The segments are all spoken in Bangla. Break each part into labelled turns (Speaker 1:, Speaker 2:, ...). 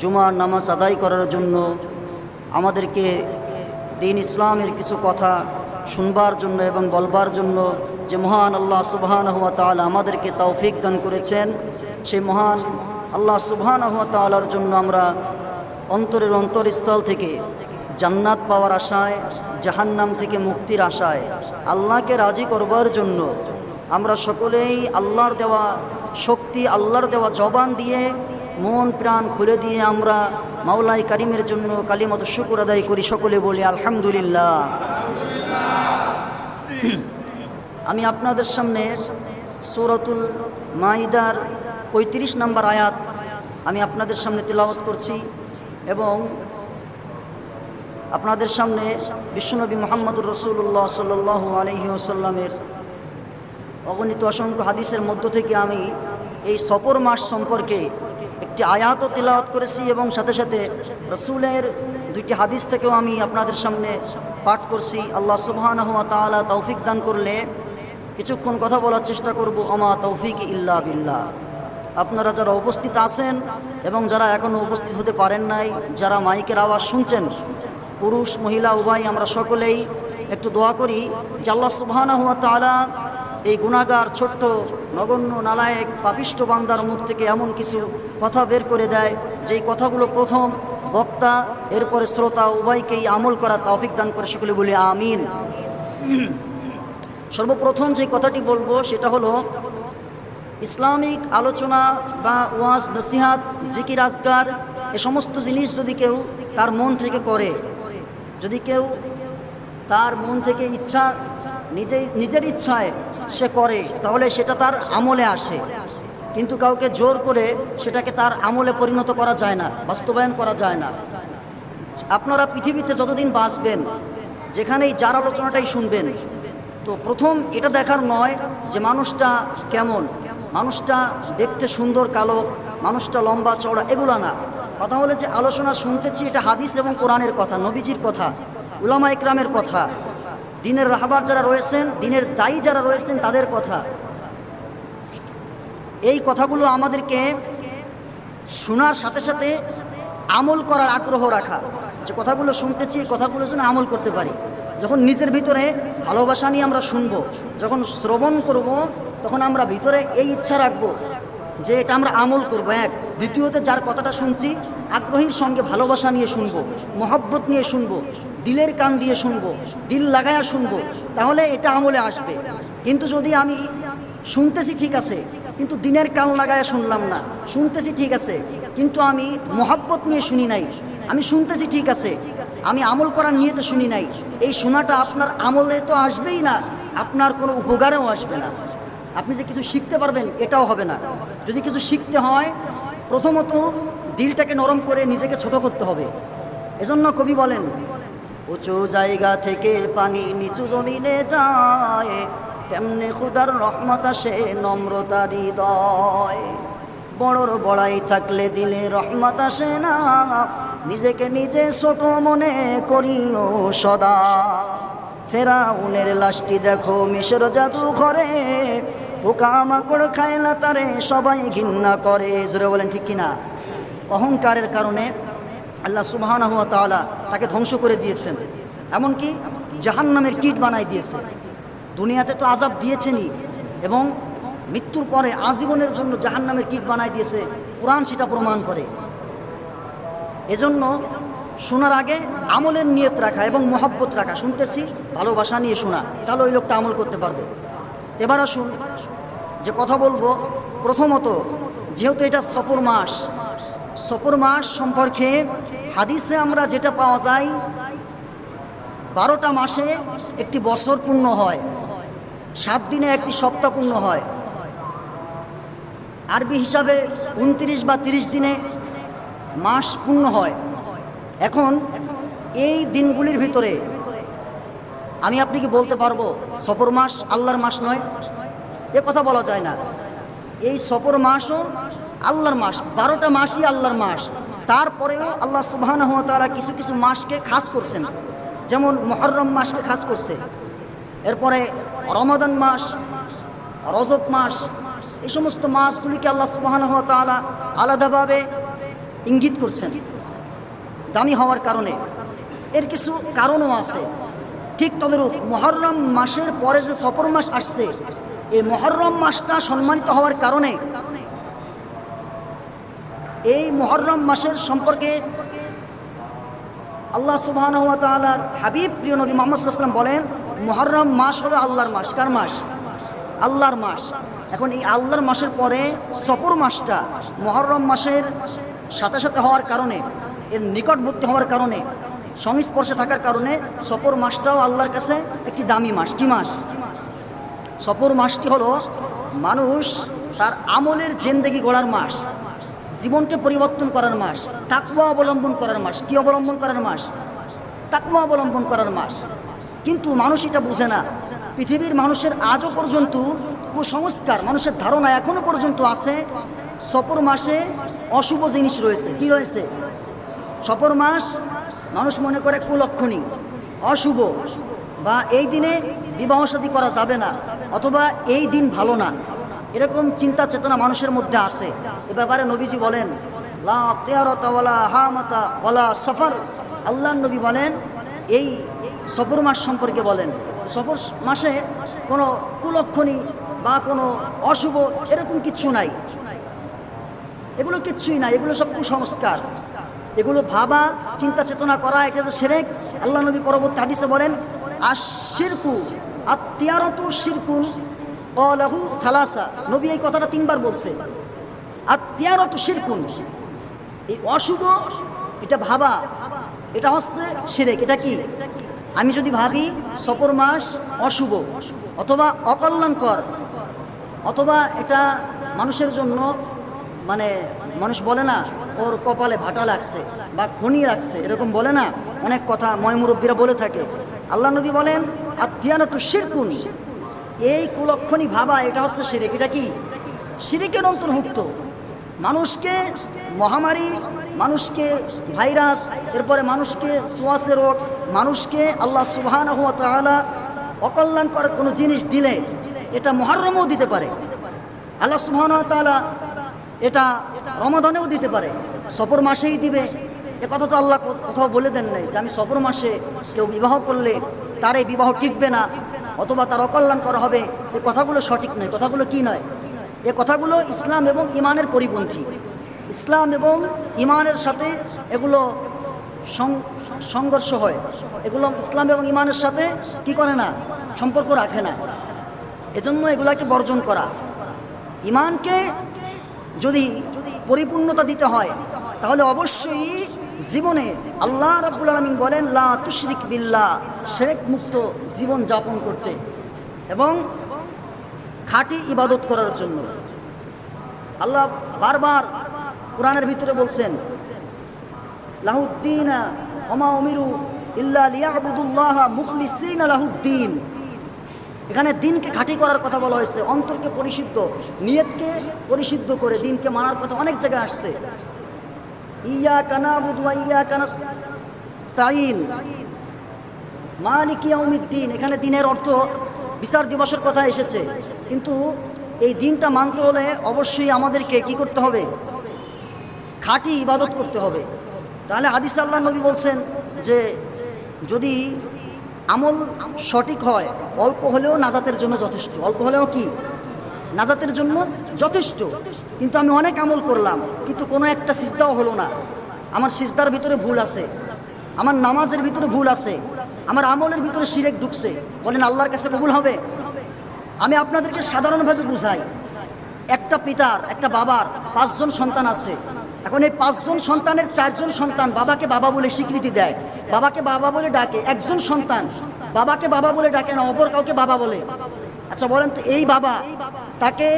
Speaker 1: জুমার নামাজ আদায় করার জন্য আমাদেরকে দিন ইসলামের কিছু কথা শুনবার জন্য এবং বলবার জন্য যে মহান আল্লাহ সুবহান হুয়া তাআলা আমাদেরকে তৌফিক দান করেছেন, সেই মহান আল্লাহ সুবহান হুয়া তাআলার জন্য আমরা অন্তরের অন্তরস্থল থেকে জান্নাত পাওয়ার আশায়, জাহান্নাম থেকে মুক্তির আশায় আল্লাহকে রাজি করবার জন্য আমরা সকলেই আল্লাহর দেওয়া শক্তি, আল্লাহর দেওয়া জবান দিয়ে মন প্রাণ খুলে দিয়ে আমরা মাওলাই কারিমের জন্য কালিমত শুকুর আদায় করি সকলে বলি আলহামদুলিল্লাহ। আমি আপনাদের সামনে সৌরতুল মাইদার পঁয়ত্রিশ নম্বর আয়াত আমি আপনাদের সামনে তেলাওয়াত করছি এবং আপনাদের সামনে বিশ্বনবী মোহাম্মদুর রসুল্লাহ সাল্লাহ আলহি আসাল্লামের অগণিত অসংখ্য হাদিসের মধ্য থেকে আমি এই সফর মাস সম্পর্কে একটি আয়াতও তেলাওয়াত করেছি এবং সাথে সাথে রসুলের দুইটি হাদিস থেকেও আমি আপনাদের সামনে পাঠ করছি। আল্লাহ সুবহান হুয়া তৌফিক দান করলে কিছুক্ষণ কথা বলার চেষ্টা করব। আমা তৌফিক ইল্লা বিল্লাহ। আপনারা যারা উপস্থিত আছেন এবং যারা এখনও উপস্থিত হতে পারেন নাই, যারা মাইকের আওয়াজ শুনছেন, পুরুষ, মহিলা, উভয়, আমরা সকলেই একটু দোয়া করি যে আল্লাহ সুবহানা হুয়া তাআলা এই গুণাগার ছোট্ট নগণ্য নালায়েক পাপিষ্ট বান্দার মুখ থেকে এমন কিছু কথা বের করে দেয়, যেই কথাগুলো প্রথম বক্তা, এরপরে শ্রোতা উভয়কেই আমল করা তৌফিক দান করে। সেগুলি বলি আমিন। সর্বপ্রথম যে কথাটি বলব সেটা হলো, ইসলামিক আলোচনা বা ওয়াজ, নসিহাত, জিকির আজগার এ সমস্ত জিনিস যদি কেউ তার মন থেকে করে, যদি কেউ তার মন থেকে ইচ্ছা, নিজেই, নিজের ইচ্ছায় সে করে, তাহলে সেটা তার আমলে আসে। কিন্তু কাউকে জোর করে সেটাকে তার আমলে পরিণত করা যায় না, বাস্তবায়ন করা যায় না। আপনারা পৃথিবীতে যতদিন বাঁচবেন, যেখানেই যার আলোচনাটাই শুনবেন, তো প্রথম এটা দেখার নয় যে মানুষটা কেমন। মানুষটা দেখতে সুন্দর কালো, মানুষটা লম্বা, চওড়া, এগুলো না। কথা হলো যে আলোচনা শুনতেছি এটা হাদিস এবং কোরআনের কথা, নবীজির কথা। উলামা ইকরামের কথা, দিনের রাহবার যারা রয়েছেন, দিনের দায়ী যারা রয়েছেন, তাদের কথা। এই কথাগুলো আমাদেরকে শোনার সাথে সাথে আমল করার আগ্রহ রাখা। যে কথাগুলো শুনতেছি, এই কথাগুলো যেন আমল করতে পারি। যখন নিজের ভিতরে ভালোবাসা নিয়ে আমরা শুনব, যখন শ্রবণ করব, তখন আমরা ভিতরে এই ইচ্ছা রাখব যে এটা আমরা আমল করব, এক। দ্বিতীয়তে যার কথাটা শুনছি, আগ্রহীর সঙ্গে ভালোবাসা নিয়ে শুনব, মহব্বত নিয়ে শুনব, দিলের কান দিয়ে শুনব, দিল লাগায়া শুনব, তাহলে এটা আমলে আসবে। কিন্তু যদি আমি শুনতেছি ঠিক আছে, কিন্তু দিনের কান লাগায় শুনলাম না, শুনতেছি ঠিক আছে, কিন্তু আমি মহাব্বত নিয়ে শুনি নাই, আমি শুনতেছি ঠিক আছে, আমি আমল করার নিয়ে তো শুনি নাই, এই শোনাটা আপনার আমলে তো আসবেই না, আপনার কোনো উপকারেও আসবে না। আপনি যে কিছু শিখতে পারবেন, এটাও হবে না। যদি কিছু শিখতে হয়, প্রথমত দিলটাকে নরম করে নিজেকে ছোট করতে হবে। এজন্য কবি বলেন, উঁচু জায়গা থেকে পানি নিচু জমিনে যায়, তেমনি খুদার রহমত আসে নম্রতা হৃদয়। বড়র বড়াই থাকলে দিলে রহমত আসে না, নিজেকে নিজে ছোট মনে করিও সদা। ফেরাউনের লাশটি দেখো, মিশর জাদু ঘরে পোকা মাকড় খায় না তারে, সবাই ঘৃণা করে। জোরে বলেন ঠিক কিনা? অহংকারের কারণে আল্লাহ সুবাহানা হুয়া তাকে ধ্বংস করে দিয়েছেন। এমনকি জাহান্নামের কিট বানাই দিয়েছে। দুনিয়াতে তো আজাব দিয়েছেনই। এবং মৃত্যুর পরে আজীবনের জন্য জাহান্নামের কিট বানাই দিয়েছে। কোরআন সেটা প্রমাণ করে। এজন্য শোনার আগে আমলের নিয়ত রাখা এবং মহব্বত রাখা। শুনতেছি, ভালোবাসা নিয়ে শোনা। তাহলে ওই লোকটা আমল করতে পারবে। এবার আসুন, যে কথা বলব, প্রথমত, যেহেতু এটা সফর মাস সফর মাস সম্পর্কে হাদিসে আমরা যেটা পাওয়া যায়, বারোটা মাসে একটি বছর পূর্ণ হয়, সাত দিনে একটি সপ্তাহ পূর্ণ হয়। আরবি হিসাবে উনত্রিশ বা তিরিশ দিনে মাস পূর্ণ হয়। এখন এই দিনগুলির ভিতরে আমি আপনি কি বলতে পারব? সফর মাস আল্লাহর মাস নয়? এ কথা বলা যায় না। এই সফর মাসও আল্লাহর মাস, বারোটা মাসই আল্লাহর মাস। তারপরেও আল্লাহ সুবাহ তারা কিছু কিছু মাসকে খাস করছেন। যেমন মহরম মাসকে খাস করছে। এরপরে রমাদান মাস, রজব মাস, এই সমস্ত মাসগুলিকে আল্লাহ সুবাহ তালা আলাদাভাবে ইঙ্গিত করছেন। দামি হওয়ার কারণে। এর কিছু কারণও আছে। ঠিক তদরূপ মহরম মাসের পরে যে সফর মাস আসছে, এই মহরম মাসটা সম্মানিত হওয়ার কারণে এই মহরম মাসের সম্পর্কে আল্লাহ সুবাহ হাবিব প্রিয় নবী মোহাম্মদ বলেন, মহরম মাস হলো আল্লাহর মাস। কার মাস? আল্লাহর মাস। এখন এই আল্লাহর মাসের পরে সফর মাসটা মহরম মাসের সাথে সাথে হওয়ার কারণে, এর নিকটবর্তী হওয়ার কারণে সংস্পর্শে থাকার কারণে সফর মাসটাও আল্লাহর কাছে একটি দামি মাস। কি মাস? সফর মাসটি হলো মানুষ তার আমলের জেন্দেগি গড়ার মাস, জীবনকে পরিবর্তন করার মাস, তাকওয়া অবলম্বন করার মাস। কি অবলম্বন করার মাস? তাকুয়া অবলম্বন করার মাস। কিন্তু মানুষ এটা বুঝে না। পৃথিবীর মানুষের আজও পর্যন্ত কুসংস্কার, মানুষের ধারণা এখনও পর্যন্ত আছে, সফর মাসে অশুভ জিনিস রয়েছে। কি রয়েছে? সফর মাস মানুষ মনে করে কুলক্ষণী, অশুভ বা এই দিনে বিবাহ শাদী করা যাবে না অথবা এই দিন ভালো না। এরকম চিন্তা চেতনা মানুষের মধ্যে আছে। এ ব্যাপারে নবীজি বলেন সফর। আল্লাহ নবী বলেন, এই সফর মাস সম্পর্কে বলেন। সফর মাসে কোনো কুলক্ষণী বা কোনো অশুভ এরকম কিচ্ছু নাই। এগুলো কিচ্ছুই না, এগুলো সব কুসংস্কার। এগুলো ভাবা, চিন্তা চেতনা করা, এটা যে সেরেক। আল্লাহ নবী পরবর্তী হাদিসে বলেন আর শিরকু আত্মিয়ারত শিরকুন অলাহু সালাসা। নবী এই কথাটা তিনবার বলছে। আত্মিয়ারত শিরকুন এই অশুভ, এটা ভাবা, এটা হচ্ছে সেরেক, এটা কি? আমি যদি ভাবি, সফর মাস অশুভ, অথবা অকল্যাণকর, অথবা এটা মানুষের জন্য মানে মানুষ বলে না, ওর কপালে ভাটা লাগছে বা খনি লাগছে, এরকম বলে না। অনেক কথা ময়মুরব্বীরা বলে থাকে। আল্লাহ নবী বলেন আত্মিয়ানা তো শিরকুন। এই কুলক্ষণী ভাবা, এটা হচ্ছে শিরিক। এটা কি? শিরিকের অন্তর্ভুক্ত। মানুষকে মহামারী, মানুষকে ভাইরাস, এরপরে মানুষকে সোয়াসে রোগ, মানুষকে আল্লাহ সুবহান অকল্যাণ করার কোনো জিনিস দিলে এটা মহারমও দিতে পারে। আল্লাহ সুবহান তাআলা এটা রমাদানেও দিতে পারে। সফর মাসেই দিবে। এ কথা তো আল্লাহ কোথাও বলে দেন নাই যে আমি সফর মাসে কেউ বিবাহ করলে তার এই বিবাহ টিকবে না, অথবা তার অকল্যাণ করা হবে। এই কথাগুলো সঠিক নয়, কথাগুলো কি নয়? এ কথাগুলো ইসলাম এবং ইমানের পরিপন্থী। ইসলাম এবং ইমানের সাথে এগুলো সংঘর্ষ হয়। এগুলো ইসলাম এবং ইমানের সাথে কি করে না? সম্পর্ক রাখে না। এজন্য এগুলাকে বর্জন করা। ইমানকে যদি পরিপূর্ণতা দিতে হয়, তাহলে অবশ্যই জীবনে আল্লাহ রাব্বুল আলমিন বলেন, লা তুশরিক বিল্লাহ শেরেক মুক্ত জীবন যাপন করতে এবং খাঁটি ইবাদত করার জন্য। আল্লাহ বারবার কোরআনের ভিতরে বলছেন লাহুদ্দিনা ওমা উমিরু ইল্লা লিয়াবুদুল্লাহ মুখলিসিন লাহুদ্দিন এখানে দিনকে খাঁটি করার কথা বলা হয়েছে, অন্তরকে পরিশুদ্ধ, নিয়তকে পরিশুদ্ধ করে দিনকে মানার কথা অনেক জায়গায় আসছে। ইয়া কানা বুধুয়া ইয়া কানা তাইন মালিক দিন এখানে দিনের অর্থ বিচার দিবসের কথা এসেছে। কিন্তু এই দিনটা মানতে হলে অবশ্যই আমাদেরকে কি করতে হবে? খাঁটি ইবাদত করতে হবে। তাহলে হাদিস আল্লাহ নবী বলছেন যে, যদি আমল সঠিক হয়, অল্প হলেও নাজাতের জন্য যথেষ্ট। অল্প হলেও কি? নাজাতের জন্য যথেষ্ট। কিন্তু আমি অনেক আমল করলাম, কিন্তু কোনো একটা সিজদাও হলো না। আমার সিজদার ভিতরে ভুল আছে। আমার নামাজের ভিতরে ভুল আছে। আমার আমলের ভিতরে সিরেক ঢুকছে। বলেন, আল্লাহর কাছে কবুল হবে? আমি আপনাদেরকে সাধারণভাবে বুঝাই। একটা পিতার, একটা বাবার পাঁচজন সন্তান আছে। এখন এই পাঁচজন সন্তানের চারজন সন্তান বাবাকে বাবা বলে স্বীকৃতি দেয়। বাবাকে বাবা বলে ডাকে, একজন সন্তান বাবাকে বাবা বলে ডাকে না, অপর কাউকে বাবা বলে। আচ্ছা বলেন তো, এই বাবা তাকে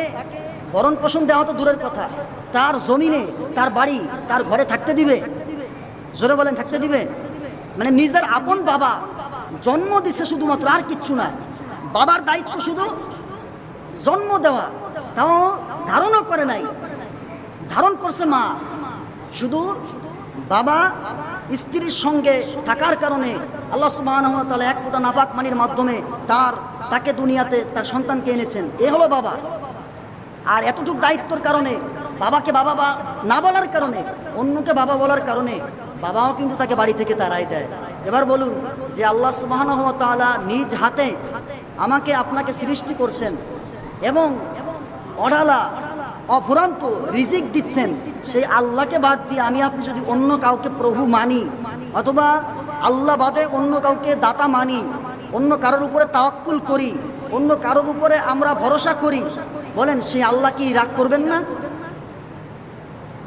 Speaker 1: ভরণ পোষণ দেওয়া তো দূরের কথা। তার জমিনে, তার বাড়ি, তার ঘরে থাকতে দিবে। জোরে বলেন, থাকতে দিবে? মানে নিজের আপন বাবা জন্ম দিচ্ছে শুধুমাত্র আর কিচ্ছু না। বাবার দায়িত্ব শুধু জন্ম দেওয়া। তাও ধারণও করে নাই। ধারণ করছে মা। শুধু বাবা স্ত্রীর সঙ্গে থাকার কারণে আল্লাহ তাআলা এক ফোঁটা নাপাক পানির মাধ্যমে তার, তাকে দুনিয়াতে তার সন্তানকে এনেছেন। এ হলো বাবা। আর এতটুকু দায়িত্বর কারণে বাবাকে বাবা বা না বলার কারণে, অন্যকে বাবা বলার কারণে বাবাও কিন্তু তাকে বাড়ি থেকে তাড়াই দেয়। এবার বলুন যে আল্লাহ তাআলা নিজ হাতে আমাকে, আপনাকে সৃষ্টি করছেন এবং অডালা, অফুরান্ত রিজিক দিচ্ছেন। সেই আল্লাহকে বাদ দিয়ে আমি আপনি যদি অন্য কাউকে প্রভু মানি, অথবা আল্লাহ বাদে অন্য কাউকে দাতা মানি, অন্য কারোর উপরে তাওয়াক্কুল করি, অন্য কারোর উপরে আমরা ভরসা করি, বলেন, সেই আল্লাহ কি রাগ করবেন না?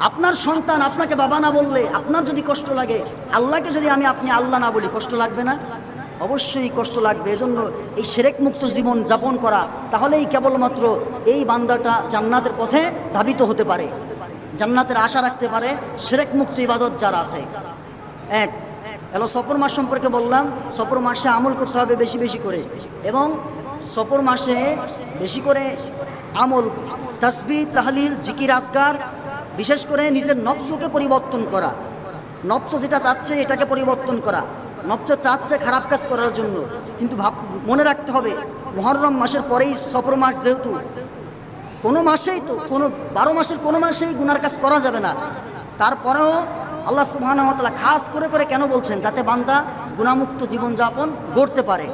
Speaker 1: আপনার সন্তান আপনাকে বাবা না বললে আপনার যদি কষ্ট লাগে, আল্লাহকে যদি আমি আপনি আল্লাহ না বলি, কষ্ট লাগবে না? অবশ্যই কষ্ট লাগবে। এজন্য এই সেরেক মুক্ত জীবন যাপন করা, তাহলেই কেবলমাত্র এই বান্দাটা জান্নাতের পথে ধাবিত হতে পারে। জান্নাতের আশা রাখতে পারে, সেরেক মুক্ত ইবাদত যারা আছে। এক হ্যালো সফর মাস সম্পর্কে বললাম, সফর মাসে আমল করতে হবে বেশি বেশি করে। এবং সফর মাসে বেশি করে আমল, তসবি, তাহলিল, জিকির আসগার বিশেষ করে নিজের নফসকে পরিবর্তন করা। নফস যেটা চাচ্ছে এটাকে পরিবর্তন করা। নফস চাচ্ছে খারাপ কাজ করার জন্য। কিন্তু ভাব, মনে রাখতে হবে, মহরম মাসের পরেই সফর মাস যেহেতু, কোনো মাসেই তো, কোনো বারো মাসের কোনো মাসেই গুনার কাজ করা যাবে না। তারপরেও আল্লাহ ওয়া খাস করে করে কেন বলছেন? যাতে বান্দা গুণামুক্ত জীবনযাপন গড়তে পারে।